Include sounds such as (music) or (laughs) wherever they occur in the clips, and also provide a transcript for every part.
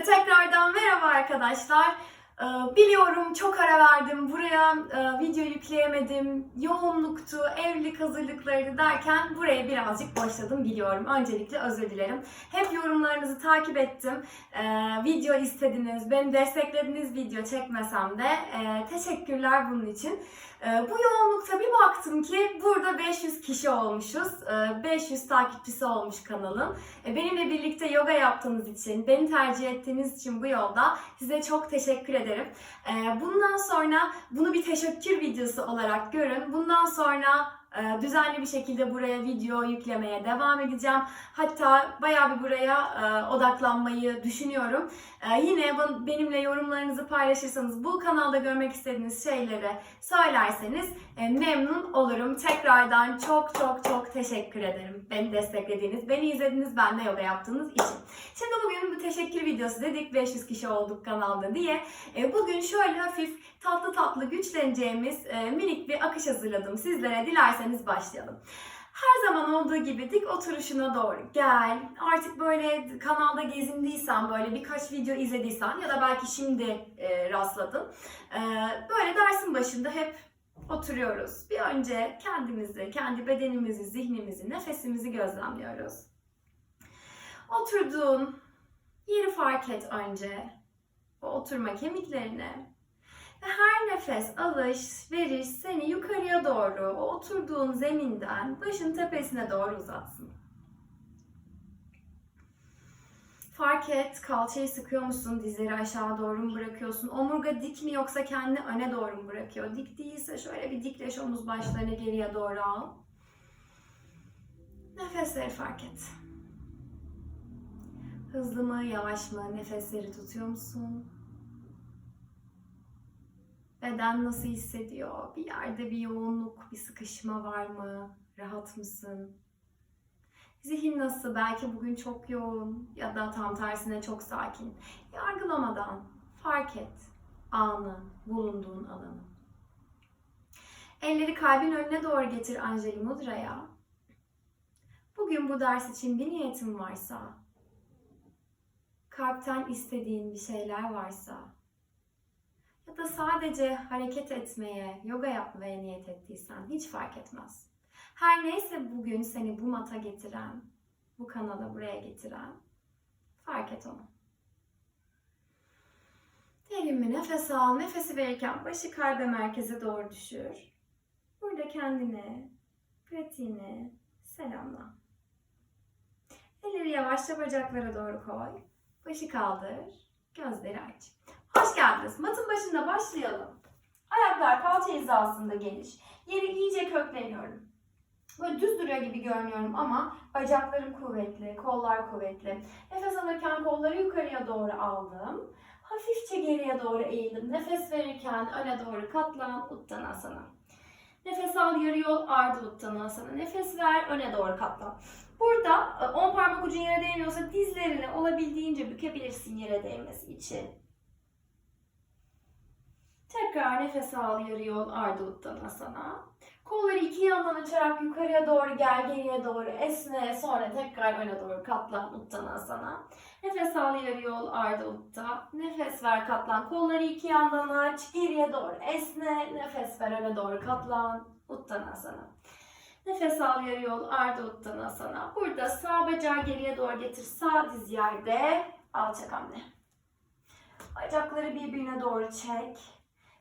Herkese tekrardan merhaba arkadaşlar. Ee, Biliyorum çok ara verdim. Buraya e, video yükleyemedim. Yoğunluktu, evlilik hazırlıkları derken buraya birazcık başladım biliyorum. Öncelikle özür dilerim. Hep yorumlarınızı takip ettim. Ee, Video istediniz, beni desteklediğiniz video çekmesem de teşekkürler bunun için. Ee, Bu yoğunlukta bir baktım ki burada 500 kişi olmuşuz. Ee, 500 takipçisi olmuş kanalın. E, Benimle birlikte yoga yaptığınız için, beni tercih ettiğiniz için bu yolda size çok teşekkür ederim. Bundan sonra bunu bir teşekkür videosu olarak görün. Bundan sonra e, düzenli bir şekilde buraya video yüklemeye devam edeceğim. Hatta bayağı bir buraya e, odaklanmayı düşünüyorum. E, Yine bu- benimle yorumlarınızı paylaşırsanız, bu kanalda görmek istediğiniz şeyleri söylerseniz e, memnun olurum. Tekrardan çok çok çok teşekkür ederim. Beni desteklediğiniz, beni izlediğiniz, benle yoga yaptığınız için. Şimdi bugün bir teşekkür videosu dedik 500 kişi olduk kanalda diye. E, Bugün şöyle hafif tatlı tatlı güçleneceğimiz e, minik bir akış hazırladım sizlere. Dilerseniz başlayalım. Her zaman olduğu gibi dik oturuşuna doğru gel. Artık böyle kanalda gezindiysen, böyle birkaç video izlediysen ya da belki şimdi e, rastladın. E, böyle dersin başında hep oturuyoruz. Bir önce kendimizi, kendi bedenimizi, zihnimizi, nefesimizi gözlemliyoruz. Oturduğun yeri fark et önce. O oturma kemiklerini. Ve her nefes alış, veriş seni yukarıya doğru, o oturduğun zeminden başın tepesine doğru uzatsın. Fark et, kalçayı sıkıyor musun? Dizleri aşağı doğru mu bırakıyorsun? Omurga dik mi yoksa kendini öne doğru mu bırakıyor? Dik değilse şöyle bir dikleş omuz başlarını geriye doğru al. Nefesleri fark et. Hızlı mı, yavaş mı? Nefesleri tutuyor musun? Beden nasıl hissediyor? Bir yerde bir yoğunluk, bir sıkışma var mı? Rahat mısın? Zihin nasıl? Belki bugün çok yoğun ya da tam tersine çok sakin. Yargılamadan fark et anı, bulunduğun alanı. Elleri kalbin önüne doğru getir Anjali Mudra'ya. Bugün bu ders için bir niyetin varsa, kalpten istediğin bir şeyler varsa ya da sadece hareket etmeye, yoga yapmaya niyet ettiysen hiç fark etmez. Her neyse bugün seni bu mata getiren, bu kanala buraya getiren fark et onu. Derin bir nefes al. Nefesi verirken başı kalbe merkeze doğru düşür. Burada kendine, pratiğine selamla. Elleri yavaşça bacaklara doğru koy. Başı kaldır. Gözleri aç. Hoş geldiniz. Matın başında başlayalım. Ayaklar kalça hizasında geniş. Yeri iyice kökleniyorum. Böyle düz duruyor gibi görünüyorum ama bacaklarım kuvvetli, kollar kuvvetli. Nefes alırken kolları yukarıya doğru aldım. Hafifçe geriye doğru eğildim. Nefes verirken öne doğru katlan, Uttanasana. Nefes al yarı yol ardı Uttanasana. Nefes ver öne doğru katlan. Burada e, 10 parmak ucun yere değmiyorsa dizlerini olabildiğince bükebilirsin yere değmesi için. Tekrar nefes al yarı yol ardı Uttanasana. Kolları iki yandan açarak yukarıya doğru gel, geriye doğru esne, sonra tekrar öne doğru katlan Uttanasana. Nefes al yarı yol ardı utta. Nefes ver katlan. Kolları iki yandan aç, geriye doğru esne, nefes ver öne doğru katlan Uttanasana. Nefes al yarı yol ardı Uttanasana. Burada sağ bacağı geriye doğru getir. Sağ diz yerde, alçak hamle. Bacakları birbirine doğru çek.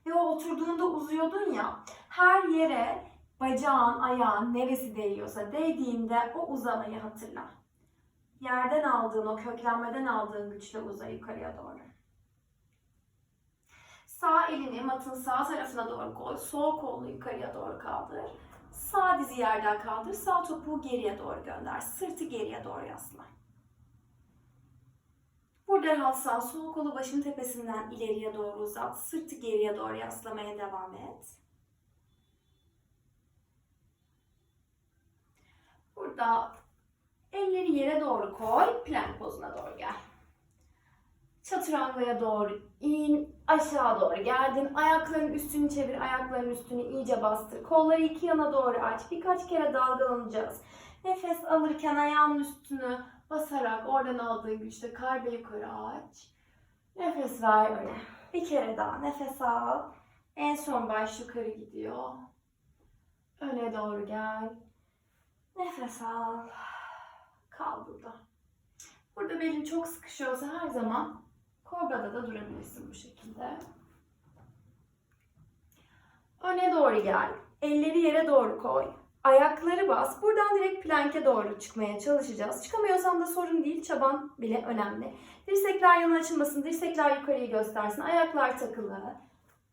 Ve o oturduğunda uzuyordun ya, her yere bacağın, ayağın neresi değiyorsa değdiğinde o uzamayı hatırla. Yerden aldığın, o köklenmeden aldığın güçle uza yukarıya doğru. Sağ elini matın sağ tarafına doğru koy. Sol kolunu yukarıya doğru kaldır. Sağ dizi yerden kaldır. Sağ topuğu geriye doğru gönder. Sırtı geriye doğru yasla. Burada rahatsan sol kolu başın tepesinden ileriye doğru uzat. Sırtı geriye doğru yaslamaya devam et. Burada elleri yere doğru koy. Plank pozuna doğru gel. Çatırangaya doğru in. Aşağı doğru geldin. Ayakların üstünü çevir. Ayakların üstünü iyice bastır. Kolları iki yana doğru aç. Birkaç kere dalgalanacağız. Nefes alırken ayağın üstünü basarak oradan aldığın güçle kalbe yukarı aç. Nefes ver öne. Bir kere daha nefes al. En son baş yukarı gidiyor. Öne doğru gel. Nefes al. Kal burada. Burada belin çok sıkışıyorsa her zaman kobrada da durabilirsin bu şekilde. Öne doğru gel. Elleri yere doğru koy. Ayakları bas. Buradan direkt plank'e doğru çıkmaya çalışacağız. Çıkamıyorsan da sorun değil. Çaban bile önemli. Dirsekler yana açılmasın. Dirsekler yukarıyı göstersin. Ayaklar takılı.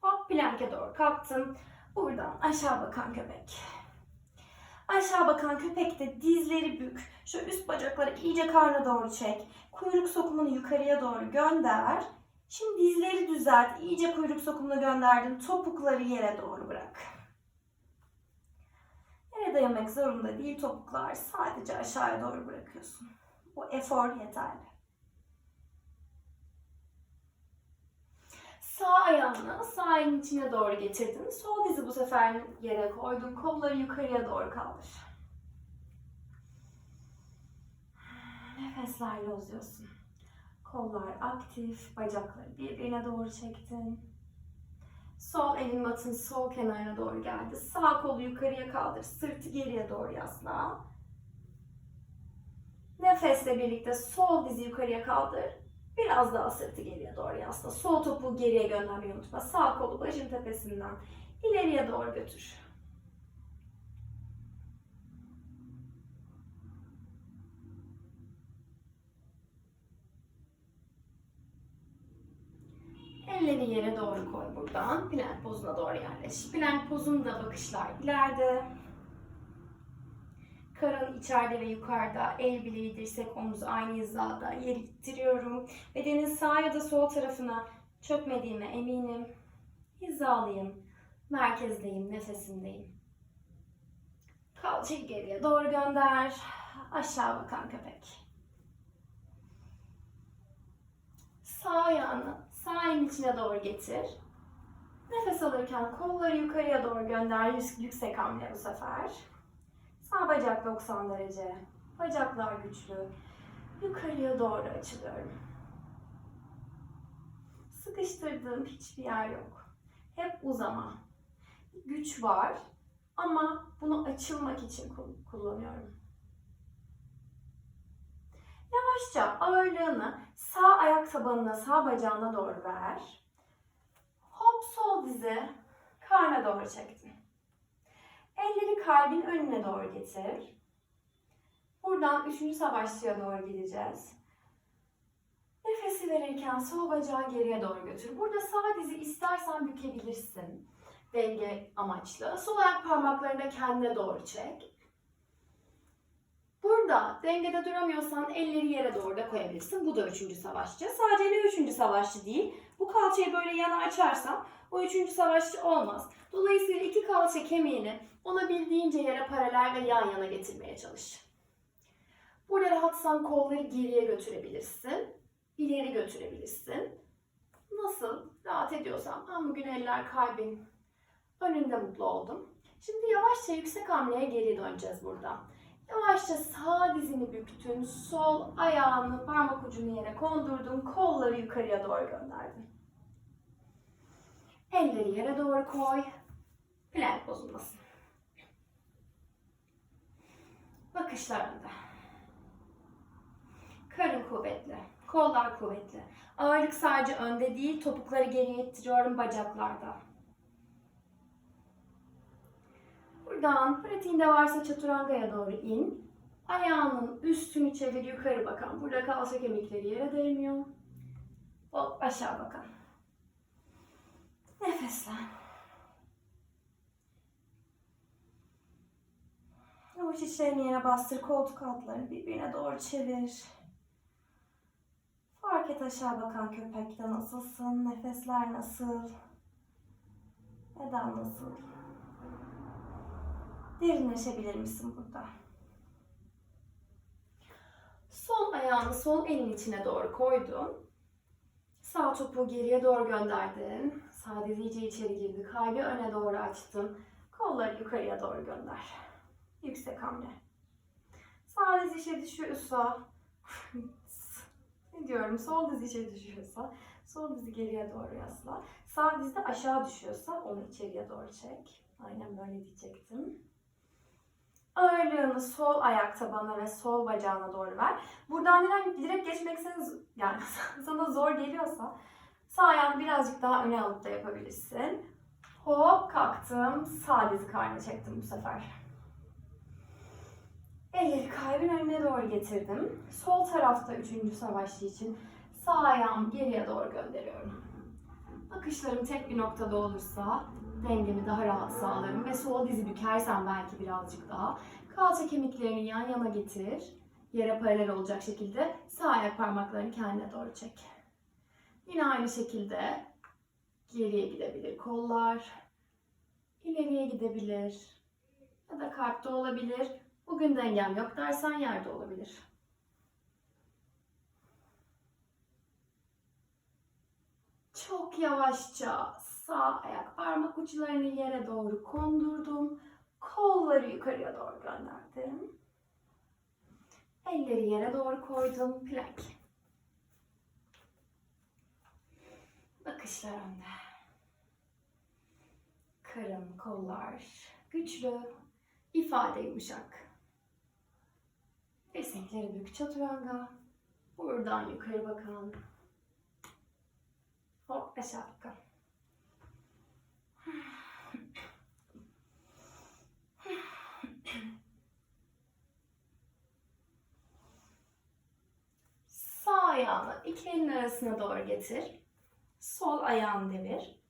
Hop plank'e doğru kalktın. Buradan aşağı bakan köpek. Aşağı bakan köpekte dizleri bük. Şu üst bacakları iyice karna doğru çek. Kuyruk sokumunu yukarıya doğru gönder. Şimdi dizleri düzelt. İyice kuyruk sokumunu gönderdin. Topukları yere doğru bırak. Dayamak zorunda değil topuklar. Sadece aşağıya doğru bırakıyorsun. Bu efor yeterli. Sağ ayağını sağ elin içine doğru getirdin. Sol dizi bu sefer yere koydun. Kolları yukarıya doğru kaldır. Nefeslerle uzuyorsun. Kollar aktif, bacakları birbirine doğru çektin. Sol elin matın sol kenarına doğru geldi. Sağ kolu yukarıya kaldır. Sırtı geriye doğru yasla. Nefesle birlikte sol dizi yukarıya kaldır. Biraz daha sırtı geriye doğru yasla. Sol topuğu geriye göndermeyi unutma. Sağ kolu başın tepesinden ileriye doğru götür. Elleri yere doğru koy buradan. Plank pozuna doğru yerleş. Plank pozunda bakışlar ileride. Karın içeride ve yukarıda. El bileği, dirsek, omuz aynı hizada. Yeri ittiriyorum. Bedenin sağ ya da sol tarafına çökmediğime eminim. Hizalıyım. Merkezdeyim, nefesimdeyim. Kalçayı geriye doğru gönder. Aşağı bakan köpek. Sağ ayağını sağ elin içine doğru getir. Nefes alırken kolları yukarıya doğru gönder. Yük- Yüksek hamle bu sefer. Sağ bacak 90 derece. Bacaklar güçlü. Yukarıya doğru açılıyorum. Sıkıştırdığım hiçbir yer yok. Hep uzama. Güç var ama bunu açılmak için kul- kullanıyorum. Yavaşça ağırlığını sağ ayak tabanına, sağ bacağına doğru ver. Hop sol dizi karna doğru çektin. Elleri kalbin önüne doğru getir. Buradan üçüncü savaşçıya doğru gideceğiz. Nefesi verirken sol bacağı geriye doğru götür. Burada sağ dizi istersen bükebilirsin. Denge amaçlı. Sol ayak parmaklarını kendine doğru çek. Burada dengede duramıyorsan elleri yere doğru da koyabilirsin. Bu da üçüncü savaşçı. Sadece ne üçüncü savaşçı değil. Bu kalçayı böyle yana açarsan o üçüncü savaşçı olmaz. Dolayısıyla iki kalça kemiğini olabildiğince yere paralel ve yan yana getirmeye çalış. Burada rahatsan kolları geriye götürebilirsin. ileri götürebilirsin. Nasıl rahat ediyorsan. Ben bugün eller kalbin önünde mutlu oldum. Şimdi yavaşça yüksek hamleye geri döneceğiz burada. Yavaşça sağ dizini büktün, sol ayağını parmak ucunu yere kondurdun, kolları yukarıya doğru gönderdin. Elleri yere doğru koy. Plank bozulmasın. Bakışlar önde. Karın kuvvetli, kollar kuvvetli. Ağırlık sadece önde değil, topukları geriye ittiriyorum bacaklarda. Buradan pratiğinde varsa çaturangaya doğru in. Ayağının üstünü çevir yukarı bakan. Burada kalça kemikleri yere değmiyor. Hop aşağı bakan. Nefeslen. Avuç içlerini yere bastır. Koltuk altlarını birbirine doğru çevir. Fark et aşağı bakan köpekte nasılsın? Nefesler nasıl? Beden nasıl? Derinleşebilir misin burada? Sol ayağını sol elin içine doğru koydun. Sağ topuğu geriye doğru gönderdin. Sağ dizi iyice içeri girdi. Kalbi öne doğru açtın. Kolları yukarıya doğru gönder. Yüksek hamle. Sağ dizi işe düşüyorsa (laughs) gidiyorum. Sol diz içe düşüyorsa sol dizi geriye doğru yasla. Sağ diz de aşağı düşüyorsa onu içeriye doğru çek. Aynen böyle diyecektim. Ağırlığını sol ayak tabana ve sol bacağına doğru ver. Buradan direkt, direkt geçmek yani (laughs) sana zor geliyorsa sağ ayağını birazcık daha öne alıp da yapabilirsin. Hop kalktım. Sağ dizi karnı çektim bu sefer. Elleri kalbin önüne doğru getirdim. Sol tarafta üçüncü savaşçı için sağ ayağımı geriye doğru gönderiyorum. Bakışlarım tek bir noktada olursa dengemi daha rahat sağlarım ve sol dizi bükersem belki birazcık daha kalça kemiklerini yan yana getir. Yere paralel olacak şekilde sağ ayak parmaklarını kendine doğru çek. Yine aynı şekilde geriye gidebilir kollar, ileriye gidebilir ya da kalpte olabilir. Bugün dengem yok dersen yerde olabilir. Çok yavaşça sağ ayak parmak uçlarını yere doğru kondurdum. Kolları yukarıya doğru gönderdim. Elleri yere doğru koydum. Plank. Bakışlar önde. Karın, kollar güçlü. İfade yumuşak. Dirsekleri bük çaturanga. Buradan yukarı bakan. Hop aşağı bakan. Sağ ayağını iki elin arasına doğru getir. Sol ayağını devir.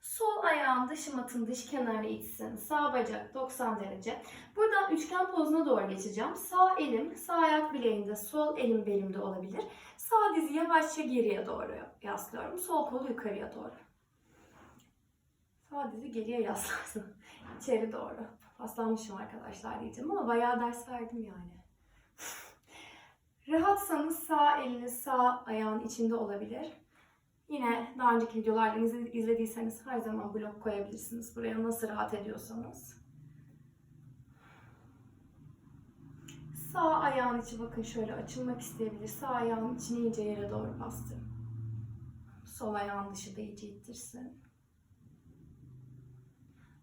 Sol ayağın dış matın dış kenarı itsin. Sağ bacak 90 derece. Buradan üçgen pozuna doğru geçeceğim. Sağ elim sağ ayak bileğinde, sol elim belimde olabilir. Sağ dizi yavaşça geriye doğru yaslıyorum. Sol kolu yukarıya doğru. Sağ dizi geriye yaslarsın. (laughs) İçeri doğru. Paslanmışım arkadaşlar diyeceğim ama bayağı ders verdim yani. Rahatsanız sağ eliniz sağ ayağın içinde olabilir. Yine daha önceki videolardan izle- izlediyseniz her zaman blok koyabilirsiniz. Buraya nasıl rahat ediyorsanız. Sağ ayağın içi bakın şöyle açılmak isteyebilir. Sağ ayağın içini iyice yere doğru bastır. Sol ayağın dışı da iyice ittirsin.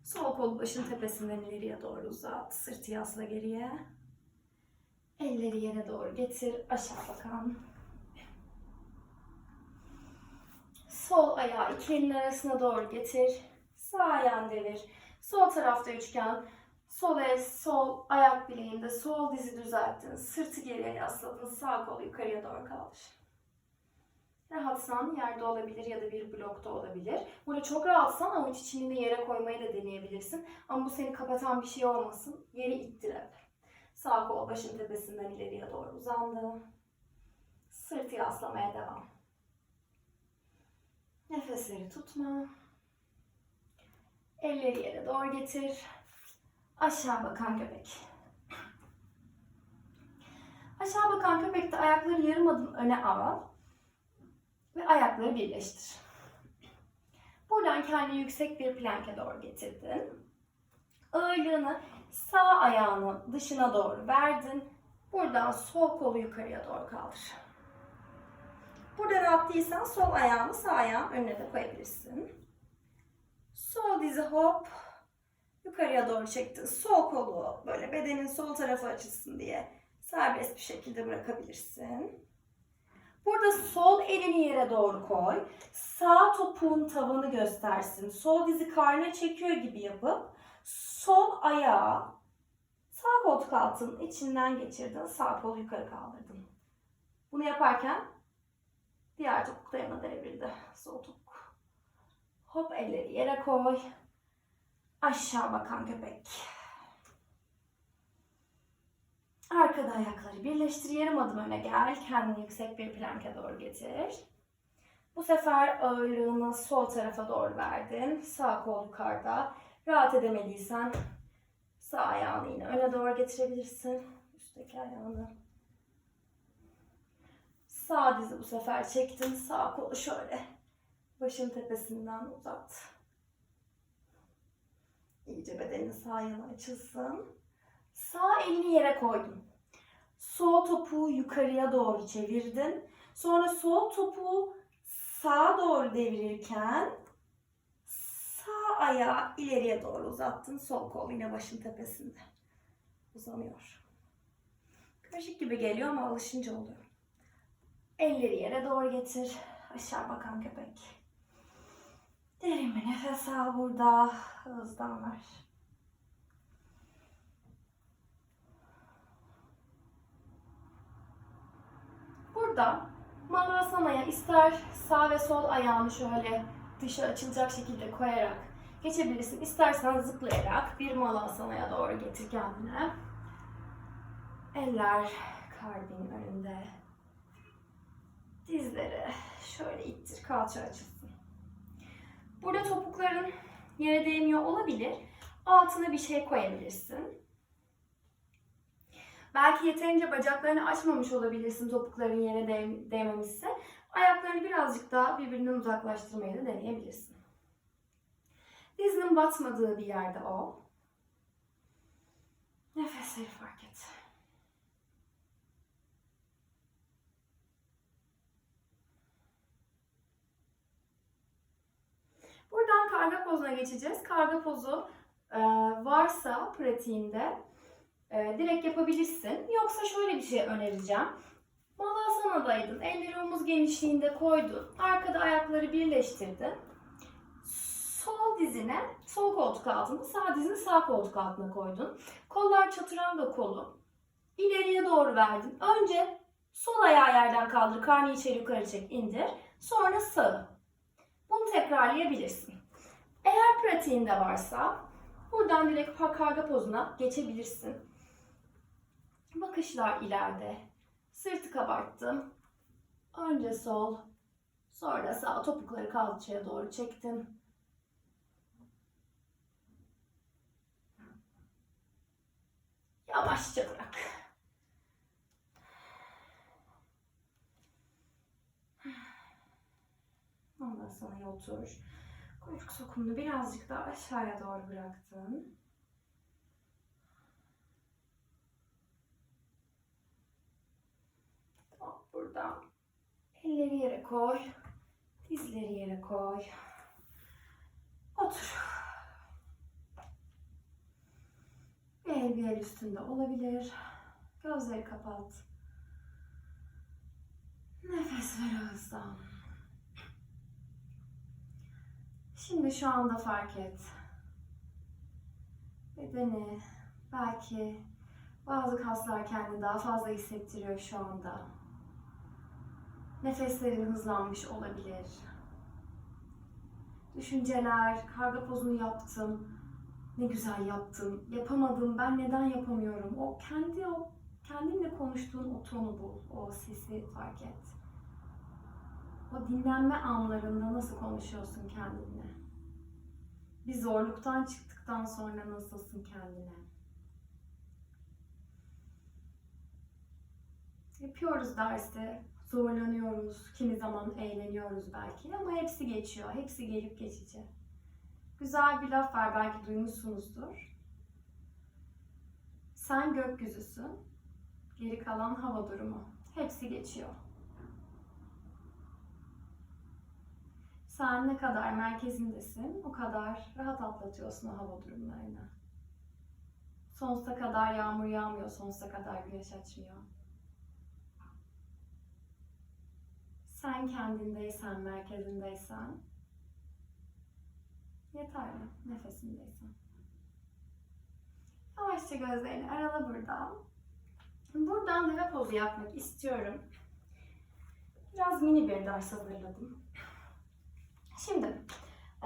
Sol kolu başın tepesinden ileriye doğru uzat. Sırtı yasla geriye. Elleri yere doğru getir. Aşağı bakan. Sol ayağı iki elin arasına doğru getir. Sağ ayağını devir. Sol tarafta üçgen. Sol el, sol ayak bileğinde sol dizi düzelttin. Sırtı geriye yasladın. Sağ kolu yukarıya doğru kaldır. Rahatsan yerde olabilir ya da bir blokta olabilir. Burada çok rahatsan avuç içini de yere koymayı da deneyebilirsin. Ama bu seni kapatan bir şey olmasın. Yeri ittir hep. Sağ kol başın tepesinden ileriye doğru uzandı. Sırtı yaslamaya devam. Nefesleri tutma. Elleri yere doğru getir. Aşağı bakan köpek. Aşağı bakan köpekte ayakları yarım adım öne al. Ve ayakları birleştir. Buradan kendini yüksek bir planke doğru getirdin. Ağırlığını sağ ayağının dışına doğru verdin. Buradan sol kolu yukarıya doğru kaldır. Burada rahat değilsen sol ayağını sağ ayağın önüne de koyabilirsin. Sol dizi hop yukarıya doğru çektin. Sol kolu böyle bedenin sol tarafı açılsın diye serbest bir şekilde bırakabilirsin. Burada sol elini yere doğru koy. Sağ topuğun tavanı göstersin. Sol dizi karnına çekiyor gibi yapıp sol ayağı sağ koltuk altının içinden geçirdin. Sağ kolu yukarı kaldırdın. Bunu yaparken diğer topuk da yana devrildi. Sol topuk. Hop elleri yere koy. Aşağı bakan köpek. Arkada ayakları birleştir. Yarım adım öne gel. Kendini yüksek bir planka doğru getir. Bu sefer ağırlığını sol tarafa doğru verdin. Sağ kol yukarıda. Rahat edemediysen sağ ayağını yine öne doğru getirebilirsin. Üstteki ayağını. Sağ dizi bu sefer çektin. Sağ kolu şöyle başın tepesinden uzat. İyice bedenin sağ yana açılsın. Sağ elini yere koydun. Sol topuğu yukarıya doğru çevirdin. Sonra sol topuğu sağa doğru devirirken ayağı ileriye doğru uzattın. Sol kol yine başın tepesinde uzanıyor. Karışık gibi geliyor ama alışınca oluyor. Elleri yere doğru getir. Aşağı bakan köpek. Derin bir nefes al burada. Ağızdan ver. Burada Malasana'ya ister sağ ve sol ayağını şöyle dışa açılacak şekilde koyarak geçebilirsin. İstersen zıplayarak bir Malasana'ya doğru getir kendine. Eller kalbin önünde. Dizleri şöyle ittir, kalça açılsın. Burada topukların yere değmiyor olabilir. Altına bir şey koyabilirsin. Belki yeterince bacaklarını açmamış olabilirsin topukların yere değ- değmemişse. Ayaklarını birazcık daha birbirinden uzaklaştırmayı da deneyebilirsin. Dizinin batmadığı bir yerde ol. Nefesleri fark et. Buradan karga pozuna geçeceğiz. Karga pozu e, varsa pratiğinde e, direkt yapabilirsin. Yoksa şöyle bir şey önereceğim. Malasana'daydın. Elleri omuz genişliğinde koydun. Arkada ayakları birleştirdin. Sol dizine sol koltuk altına, sağ dizini sağ koltuk altına koydun. Kollar çatıranga kolu. İleriye doğru verdin. Önce sol ayağı yerden kaldır. Karnı içeri yukarı çek, indir. Sonra sağı. Bunu tekrarlayabilirsin. Eğer pratiğinde varsa buradan direkt karga pozuna geçebilirsin. Bakışlar ileride. Sırtı kabarttım. Önce sol, sonra sağ topukları kalçaya doğru çektim. Yavaşça bırak. Ondan sonra otur. Kuyruk sokumunu birazcık daha aşağıya doğru bıraktın. Tamam, buradan elleri yere koy. Dizleri yere koy. Otur. Bir el bir el üstünde olabilir. Gözleri kapat. Nefes ver ağızdan. Şimdi şu anda fark et. Bedeni belki bazı kaslar kendini daha fazla hissettiriyor şu anda. Nefeslerin hızlanmış olabilir. Düşünceler, karga pozunu yaptım. Ne güzel yaptım. Yapamadım. Ben neden yapamıyorum? O kendi o kendinle konuştuğun o tonu bul. O sesi fark et. O dinlenme anlarında nasıl konuşuyorsun kendinle? Bir zorluktan çıktıktan sonra nasılsın kendine? Yapıyoruz derste, zorlanıyoruz, kimi zaman eğleniyoruz belki ama hepsi geçiyor, hepsi gelip geçici. Güzel bir laf var, belki duymuşsunuzdur. Sen gökyüzüsün, geri kalan hava durumu. Hepsi geçiyor. Sen ne kadar merkezindesin, o kadar rahat atlatıyorsun o hava durumlarını. Sonsuza kadar yağmur yağmıyor, sonsuza kadar güneş açmıyor. Sen kendindeysen, merkezindeysen yeterli, nefesindeysen. Yavaşça gözlerini arala buradan. Buradan deve pozu yapmak istiyorum. Biraz mini bir ders hazırladım. Şimdi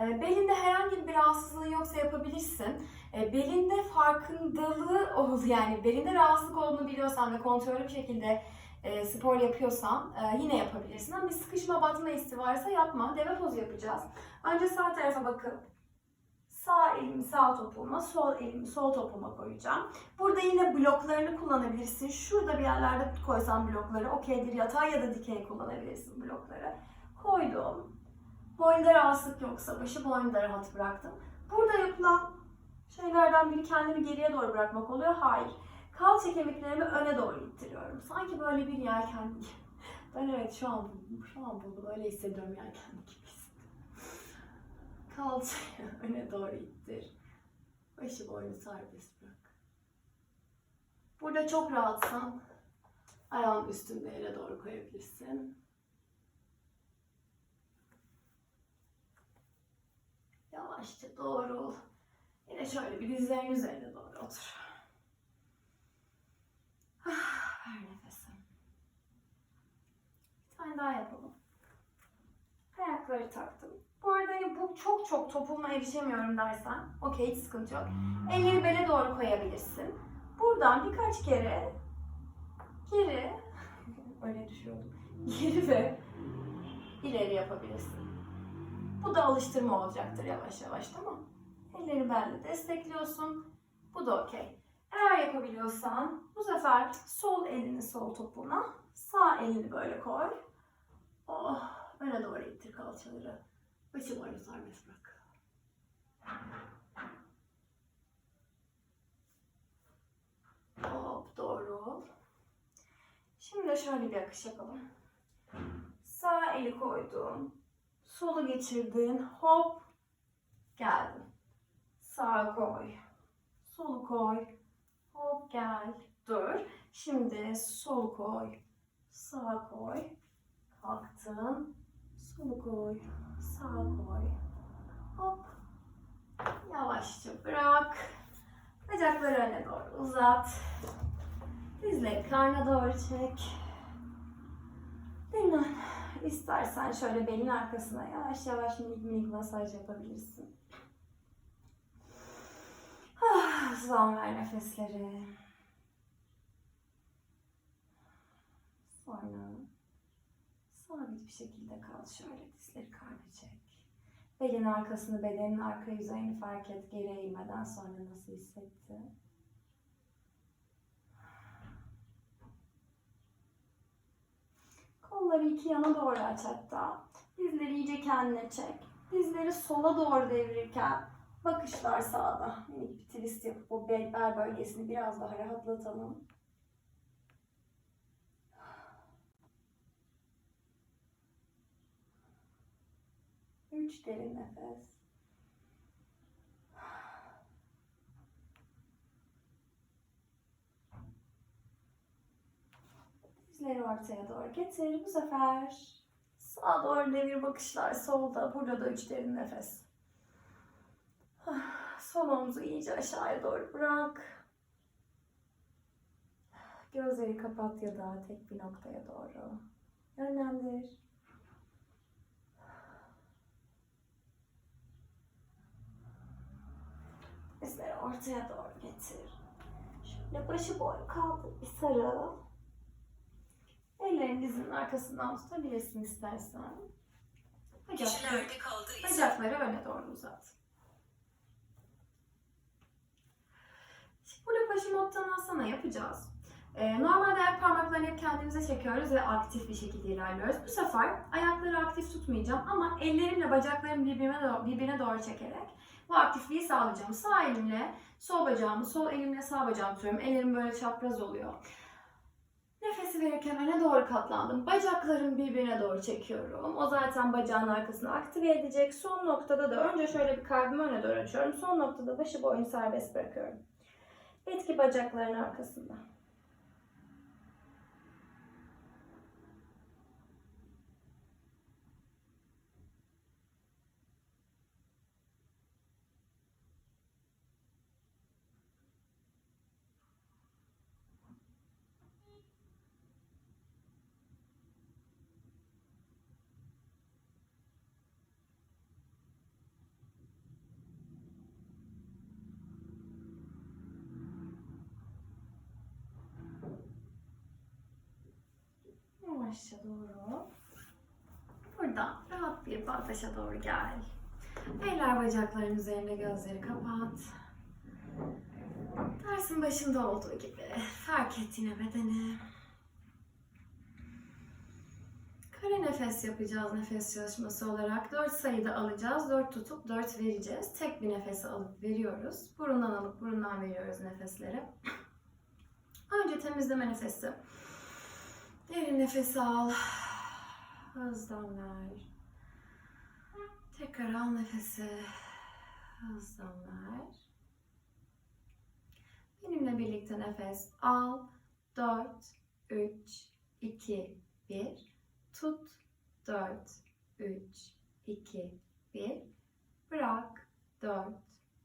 e, belinde herhangi bir rahatsızlığın yoksa yapabilirsin. E, belinde farkındalığı ol yani belinde rahatsızlık olduğunu biliyorsan ve kontrollü bir şekilde e, spor yapıyorsan e, yine yapabilirsin. Ama bir sıkışma batma hissi varsa yapma. Deve pozu yapacağız. Önce sağ tarafa bakıp sağ elimi sağ topuğuma, sol elimi sol topuğuma koyacağım. Burada yine bloklarını kullanabilirsin. Şurada bir yerlerde koysan blokları okeydir. Yatay ya da dikey kullanabilirsin blokları. Koydum. Boynunda rahatsızlık yoksa başı boynunda rahat bıraktım. Burada yapılan şeylerden biri kendimi geriye doğru bırakmak oluyor. Hayır. Kalça kemiklerimi öne doğru ittiriyorum. Sanki böyle bir yelken (laughs) Ben evet şu an buldum. Şu an buldum. Öyle hissediyorum kendi gibi. Kalçayı (laughs) öne doğru ittir. Başı boynu serbest bırak. Burada çok rahatsan ayağın üstünde yere doğru koyabilirsin. Yavaşça doğru. Yine şöyle bir dizlerin üzerine doğru otur. Ah, Ver nefesi. Bir tane daha yapalım. Ayakları taktım. Bu arada hani bu çok çok topuma erişemiyorum dersen, okey hiç sıkıntı yok. Elleri bele doğru koyabilirsin. Buradan birkaç kere geri, (laughs) öyle düşüyordum, geri ve ileri yapabilirsin. Bu da alıştırma olacaktır yavaş yavaş tamam Elleri belde destekliyorsun. Bu da okey. Eğer yapabiliyorsan bu sefer sol elini sol topuna, sağ elini böyle koy. Oh, öne doğru ittir kalçaları. Başı boynu serbest bırak. Hop doğru ol. Şimdi şöyle bir akış yapalım. Sağ eli koydun. Solu geçirdin. Hop. Geldin. Sağ koy. Solu koy. Hop gel. Dur. Şimdi sol koy. Sağ koy. Kalktın. Solu koy. Sağ koy. Hop. Yavaşça bırak. Bacakları öne doğru uzat. Dizleri karna doğru çek. Dinlen. İstersen şöyle belin arkasına yavaş yavaş minik minik masaj yapabilirsin. Son ver nefesleri. Sonra sabit bir şekilde kal. Şöyle dizleri karna çek. Belin arkasını, bedenin arka yüzeyini fark et. Geri eğilmeden sonra nasıl hissetti? Kolları iki yana doğru aç hatta. Dizleri iyice kendine çek. Dizleri sola doğru devirirken bakışlar sağda. Minik bir twist yapıp o bel, bel bölgesini biraz daha rahatlatalım. Üç derin nefes. Dizleri ortaya doğru getir. Bu sefer sağa doğru devir bakışlar solda. Burada da üç derin nefes. Sol omuzu iyice aşağıya doğru bırak. Gözleri kapat ya da tek bir noktaya doğru yönlendir. Dizleri ortaya doğru getir. Şöyle başı boyu kaldır bir sarıl. Ellerini dizinin arkasından tutabilirsin istersen. Bacakları, bacakları öne doğru uzat. Şimdi burada Paşimottanasana yapacağız. Ee, normalde ayak parmaklarını hep kendimize çekiyoruz ve aktif bir şekilde ilerliyoruz. Bu sefer ayakları aktif tutmayacağım ama ellerimle bacaklarımı birbirine doğru, birbirine doğru çekerek bu aktifliği sağlayacağım. Sağ elimle sol bacağımı, sol elimle sağ bacağımı tutuyorum. Ellerim böyle çapraz oluyor. Nefesi verirken öne doğru katlandım. Bacaklarımı birbirine doğru çekiyorum. O zaten bacağın arkasını aktive edecek. Son noktada da önce şöyle bir kalbimi öne doğru açıyorum. Son noktada başı boynu serbest bırakıyorum. Etki bacakların arkasında. Yavaşça doğru. Buradan rahat bir baltaşa doğru gel. Eller bacakların üzerinde gözleri kapat. Dersin başında olduğu gibi fark et yine bedeni. Kare nefes yapacağız nefes çalışması olarak. 4 sayıda alacağız. 4 tutup 4 vereceğiz. Tek bir nefesi alıp veriyoruz. Burundan alıp burundan veriyoruz nefesleri. Önce temizleme nefesi. Derin nefes al. (sighs) Ağızdan ver. Tekrar al nefesi. Ağızdan ver. Benimle birlikte nefes al. 4, 3, 2, 1. Tut. 4, 3, 2, 1. Bırak. 4,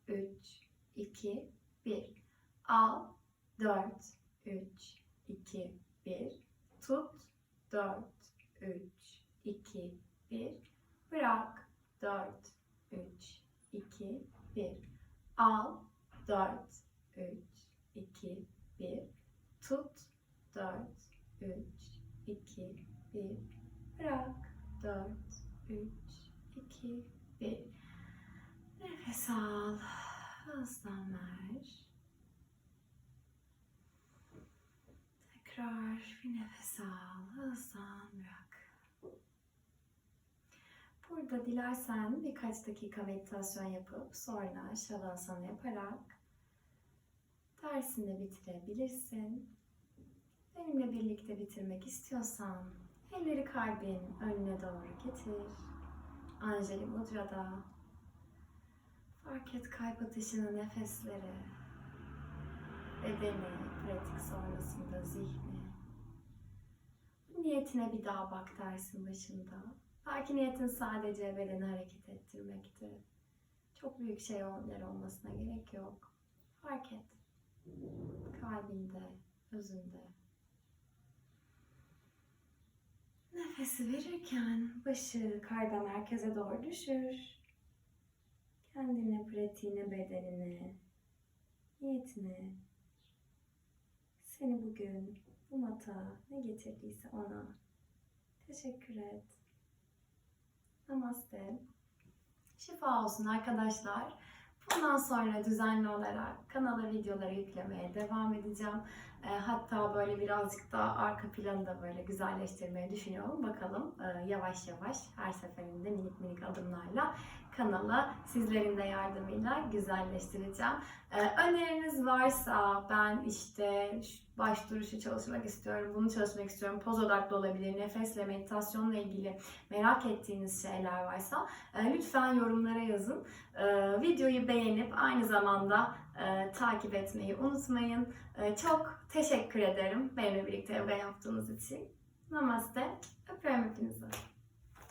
3, 2, 1. Al. 4, 3, 2, 1. Tut. 4, 3, 2, 1. Bırak. 4, 3, 2, 1. Al. 4, 3, 2, 1. Tut. 4, 3, 2, 1. Bırak. 4, 3, 2, 1. Nefes al. Hızdan ver. Tekrar bir nefes al. Hızdan bırak. Burada dilersen birkaç dakika meditasyon yapıp sonra şavasana yaparak dersini bitirebilirsin. Benimle birlikte bitirmek istiyorsan elleri kalbin önüne doğru getir. Anjali Mudra'da fark et kalp atışını, nefesleri, bedeni, pratik sonrasında zihni. Niyetine bir daha bak dersin başında. Belki niyetin sadece bedeni hareket ettirmekti. Çok büyük şeyler olmasına gerek yok. Fark et. Kalbinde, özünde. Nefesi verirken başı karda merkeze doğru düşür. Kendine, pratiğine, bedenine, niyetine, seni bugün bu mata ne getirdiyse ona teşekkür et. Namaste. Şifa olsun arkadaşlar. Bundan sonra düzenli olarak kanala videoları yüklemeye devam edeceğim. E, hatta böyle birazcık daha arka planı da böyle güzelleştirmeyi düşünüyorum. Bakalım e, yavaş yavaş her seferinde minik minik adımlarla kanalı sizlerin de yardımıyla güzelleştireceğim. E, öneriniz varsa ben işte baş duruşu çalışmak istiyorum, bunu çalışmak istiyorum, poz odaklı olabilir, nefesle, meditasyonla ilgili merak ettiğiniz şeyler varsa e, lütfen yorumlara yazın. E, videoyu beğenip aynı zamanda e, takip etmeyi unutmayın. E, çok teşekkür ederim benimle birlikte yoga yaptığınız için. Namaste. Öpüyorum hepinizi.